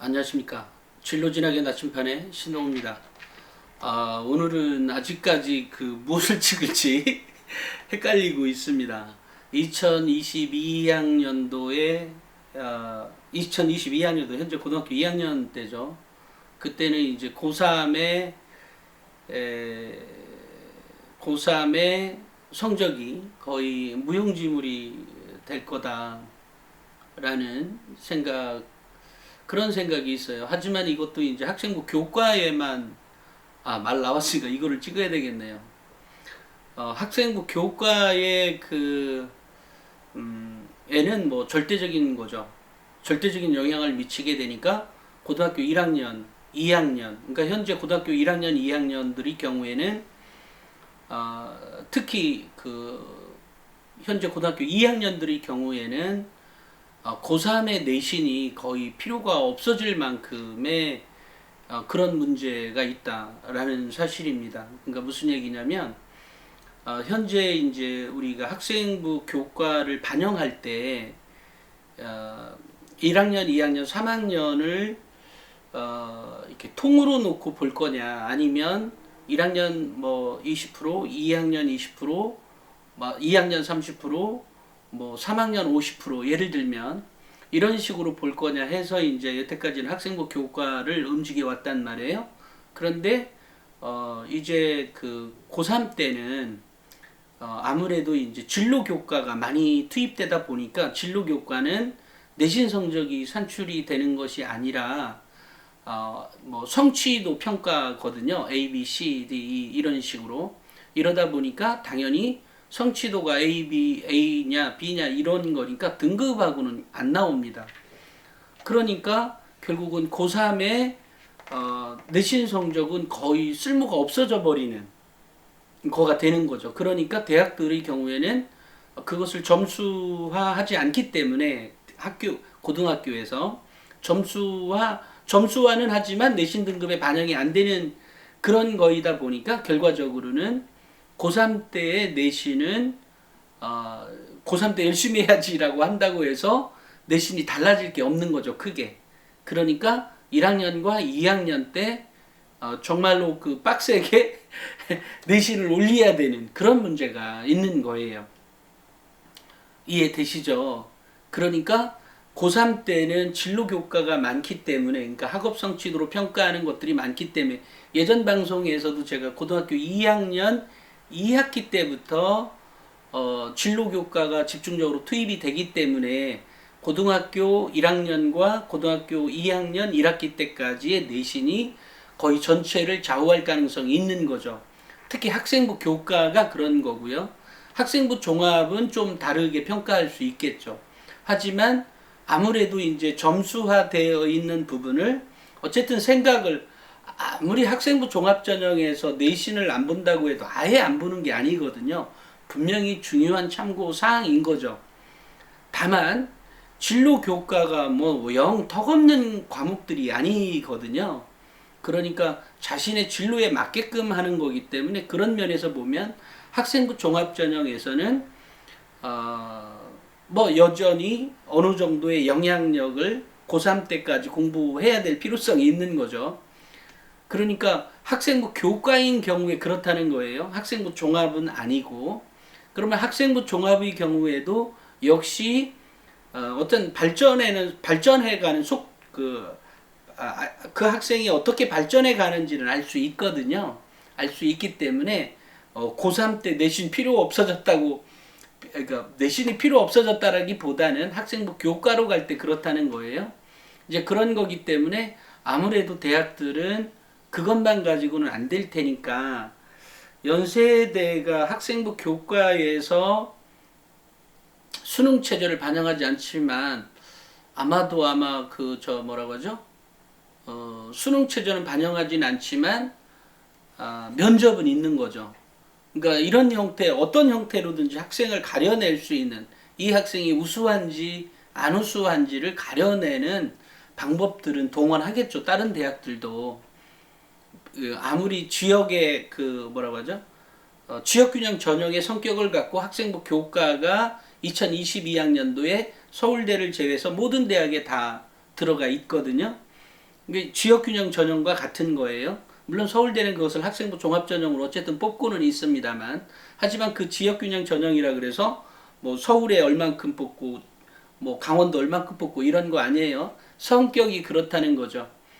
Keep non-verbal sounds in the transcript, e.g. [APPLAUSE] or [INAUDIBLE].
안녕하십니까. 진로진학의 나침판의 신동입니다. 아, 오늘은 아직까지 그 무엇을 [LAUGHS] 찍을지 [LAUGHS] 헷갈리고 있습니다. 2022학년도에, 아, 2022학년도 현재 고등학교 2학년 때죠. 그때는 이제 고3의, 에, 고3의 성적이 거의 무용지물이 될 거다라는 생각 그런 생각이 있어요. 하지만 이것도 이제 학생부 교과에만 아, 말 나왔으니까 이거를 찍어야 되겠네요. 어, 학생부 교과의 그 음, 에는 뭐 절대적인 거죠. 절대적인 영향을 미치게 되니까 고등학교 1학년, 2학년, 그러니까 현재 고등학교 1학년, 2학년들의 경우에는 어, 특히 그 현재 고등학교 2학년들의 경우에는 어, 고3의 내신이 거의 필요가 없어질 만큼의 어, 그런 문제가 있다라는 사실입니다. 그러니까 무슨 얘기냐면 어, 현재 이제 우리가 학생부 교과를 반영할 때 어, 1학년, 2학년, 3학년을 어, 이렇게 통으로 놓고 볼 거냐 아니면 1학년 뭐 20%, 2학년 20%, 막 2학년 30%, 뭐 3학년 50% 예를 들면 이런 식으로 볼 거냐 해서 이제 여태까지는 학생부 교과를 움직여 왔단 말이에요. 그런데 어 이제 그 고3 때는 어 아무래도 이제 진로 교과가 많이 투입되다 보니까 진로 교과는 내신 성적이 산출이 되는 것이 아니라 어 뭐 성취도 평가거든요. A, B, C, D E 이런 식으로 이러다 보니까 당연히 성취도가 A, B, A냐, B냐 이런 거니까 등급하고는 안 나옵니다. 그러니까 결국은 고3의 어, 내신 성적은 거의 쓸모가 없어져 버리는 거가 되는 거죠. 그러니까 대학들의 경우에는 그것을 점수화하지 않기 때문에 학교 고등학교에서 점수화 점수화는 하지만 내신 등급에 반영이 안 되는 그런 거이다 보니까 결과적으로는 고3 때의 내신은 어, 고3 때 열심히 해야지라고 한다고 해서 내신이 달라질 게 없는 거죠 크게. 그러니까 1학년과 2학년 때 어, 정말로 그 빡세게 [LAUGHS] 내신을 올려야 되는 그런 문제가 있는 거예요. 이해되시죠? 그러니까 고3 때는 진로 교과가 많기 때문에 그러니까 학업 성취도로 평가하는 것들이 많기 때문에 예전 방송에서도 제가 고등학교 2학년 2학기 때부터 어, 진로 교과가 집중적으로 투입이 되기 때문에 고등학교 1학년과 고등학교 2학년 1학기 때까지의 내신이 거의 전체를 좌우할 가능성이 있는 거죠. 특히 학생부 교과가 그런 거고요. 학생부 종합은 좀 다르게 평가할 수 있겠죠. 하지만 아무래도 이제 점수화되어 있는 부분을 어쨌든 생각을 아무리 학생부 종합전형에서 내신을 안 본다고 해도 아예 안 보는 게 아니거든요. 분명히 중요한 참고 사항인 거죠. 다만 진로 교과가 뭐 영 턱없는 과목들이 아니거든요. 그러니까 자신의 진로에 맞게끔 하는 거기 때문에 그런 면에서 보면 학생부 종합전형에서는 어 뭐 여전히 어느 정도의 영향력을 고3 때까지 공부해야 될 필요성이 있는 거죠. 그러니까 학생부 교과인 경우에 그렇다는 거예요. 학생부 종합은 아니고 그러면 학생부 종합의 경우에도 역시 어, 떤 발전에는 발전해가는 속그 아, 그 학생이 어떻게 발전해 가는지를 알 수 있거든요. 알 수 있기 때문에 어, 고3 때 내신 필요 없어졌다고 그러니까 내신이 필요 없어졌다라기보다는 학생부 교과로 갈 때 그렇다는 거예요. 이제 그런 거기 때문에 아무래도 대학들은 그것만 가지고는 안 될 테니까 연세대가 학생부 교과에서 수능 체제를 반영하지 않지만 아마도 아마 그 저 뭐라고 하죠? 어, 수능 체제는 반영하진 않지만 아, 면접은 있는 거죠. 그러니까 이런 형태 어떤 형태로든지 학생을 가려낼 수 있는 이 학생이 우수한지 안 우수한지를 가려내는 방법들은 동원하겠죠. 다른 대학들도 그 아무리 지역의 그 뭐라고 하죠? 어, 지역균형 전형의 성격을 갖고 학생부 교과가 2022학년도에 서울대를 제외해서 모든 대학에 다 들어가 있거든요. 이게 지역균형 전형과 같은 거예요. 물론 서울대는 그것을 학생부 종합전형으로 어쨌든 뽑고는 있습니다만 하지만 그 지역균형 전형이라 그래서 뭐 서울에 얼만큼 뽑고 뭐 강원도 얼만큼 뽑고 이런 거 아니에요. 성격이 그렇다는 거죠.